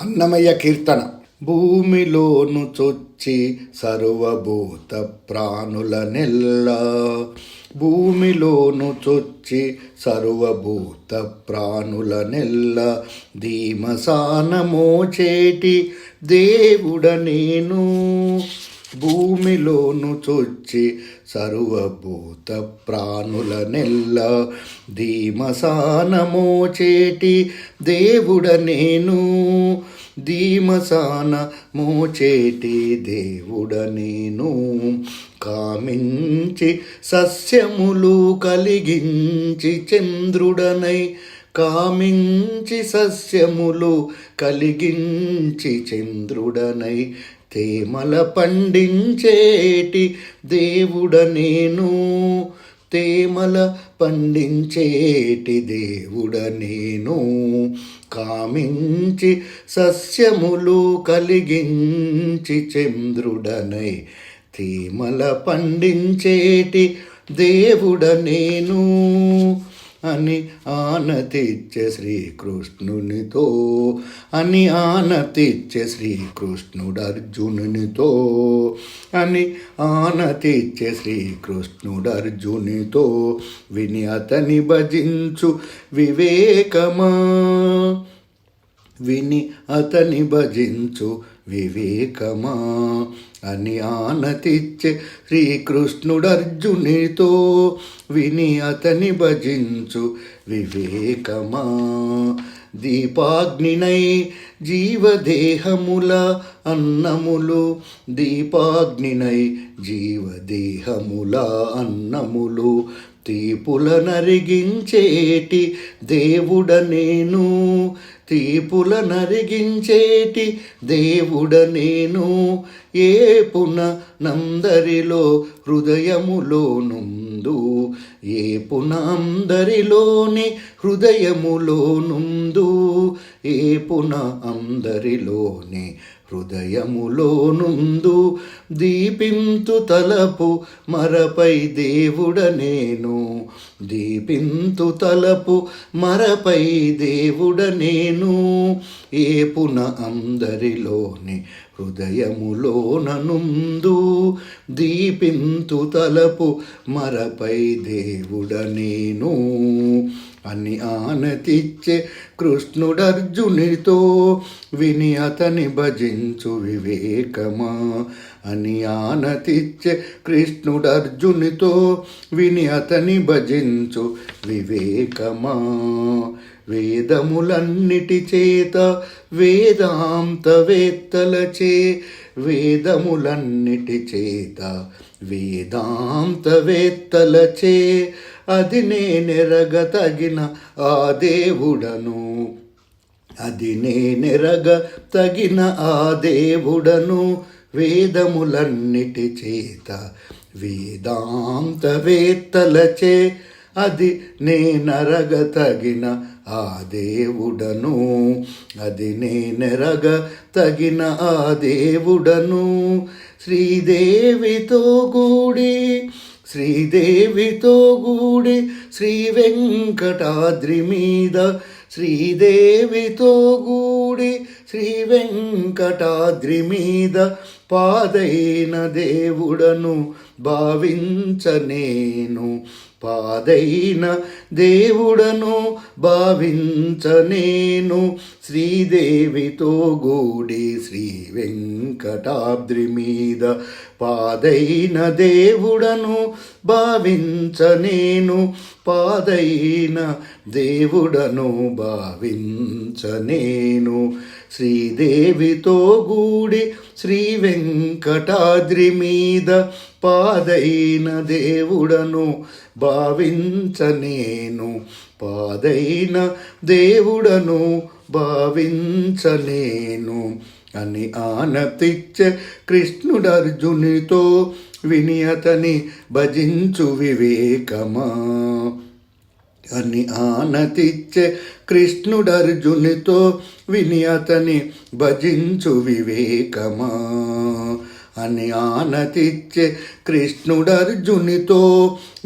అన్నమయ్య కీర్తన. భూమిలోను చొచ్చి సర్వభూత ప్రాణుల నెల్ల. భూమిలోను చొచ్చి సర్వభూత ప్రాణుల నెల్ల. ధీమసానమోచేటి దేవుడ నేను. భూమిలోను చొచ్చి సర్వభూత ప్రాణుల నెల్ల ధీమసానమోచేటి దేవుడ నేను. ధీమసాన మోచేటి దేవుడ నేను. కామించి సస్యములు కలిగించి చంద్రుడనై కామించి సస్యములు కలిగించి చంద్రుడనై తేమల పండించేటి దేవుడ నేను తేమల పండించేటి దేవుడ నేను కామించి సస్యములు కలిగించి చంద్రుడనై తేమల పండించేటి దేవుడ నేను అని ఆనతిచ్చే శ్రీకృష్ణునితో అని ఆనతిచ్చే శ్రీకృష్ణుడు అర్జునునితో అని ఆనతిచ్చే శ్రీకృష్ణుడు అర్జునితో విని అతని భజించు వివేకమా? విని అతని భజించు వివేకమా? అని ఆనతిచ్చే శ్రీకృష్ణుడు అర్జునితో విని అతని భజించు. వివేకమా? దీపాగ్నినై జీవదేహముల అన్నములు. దీపాగ్నినై జీవదేహముల అన్నములు. తీపుల నరిగించేటి దేవుడ నేను తీపుల నరిగించేటి దేవుడ నేను. ఏ పున నందరిలో హృదయములో నుందు ఏ పునందరిలోని హృదయములో నుందు ఏ పున అందరిలోని హృదయములో నుందు దీపింతు తలపు మరపై దేవుడ నేను దీపింతు తలపు మరపై దేవుడ నేను ఏ పున అందరిలోని హృదయములోన నుందు దీపింతు తలపు మరపై దేవుడ నేను అని ఆనతిచ్చే కృష్ణుడర్జునితో విని అతని భజించు వివేకమా అని ఆనతిచ్చే కృష్ణుడర్జునితో విని అతని భజించు వివేకమా. వేదములన్నిటి చేత వేదాంతవేత్తలచే వేదములన్నిటి చేత వేదాంతవేత్తలచే అది నేనెరగ తగిన ఆ దేవుడను. అది నేనెరగ తగిన ఆ దేవుడను వేదములన్నిటి చేత వేదాంత వేత్తలచే అది నేనరగ తగిన ఆ దేవుడను. అది నేనెరగ తగిన ఆ దేవుడను. శ్రీదేవితో కూడి శ్రీదేవితో గూడి శ్రీ వెంకటాద్రి మీద శ్రీదేవితో గూడి శ్రీ వెంకటాద్రి మీద పాదైన దేవుడను భావించనేను పాదైన దేవుడను భావించనేను. శ్రీదేవితో గూడి శ్రీ వెంకటాద్రి మీద పాదైన దేవుడను భావించనేను. పాదైన దేవుడను భావించనేను. శ్రీదేవితో గూడి శ్రీ వెంకటాద్రి మీద పాదైన దేవుడను భావించనేను పాదైన దేవుడను భావించలేను అని ఆనతిచ్చే కృష్ణుడర్జునితో విని అతని భజించు వివేకమా అని ఆనతిచ్చే కృష్ణుడర్జునితో విని అతని భజించు వివేకమా అని ఆనతిచ్చే కృష్ణుడర్జునితో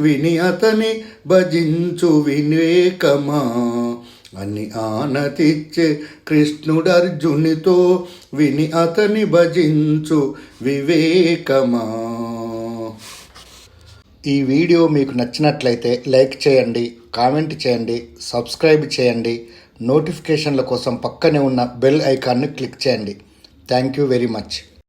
విని అతని భజించు వివేకమా అని ఆనతిచ్చే కృష్ణుడు అర్జునితో విని అతని భజించు వివేకమా. ఈ వీడియో మీకు నచ్చినట్లయితే లైక్ చేయండి కామెంట్ చేయండి సబ్స్క్రైబ్ చేయండి నోటిఫికేషన్ల కోసం పక్కనే ఉన్న బెల్ ఐకాన్ని క్లిక్ చేయండి. Thank you very much.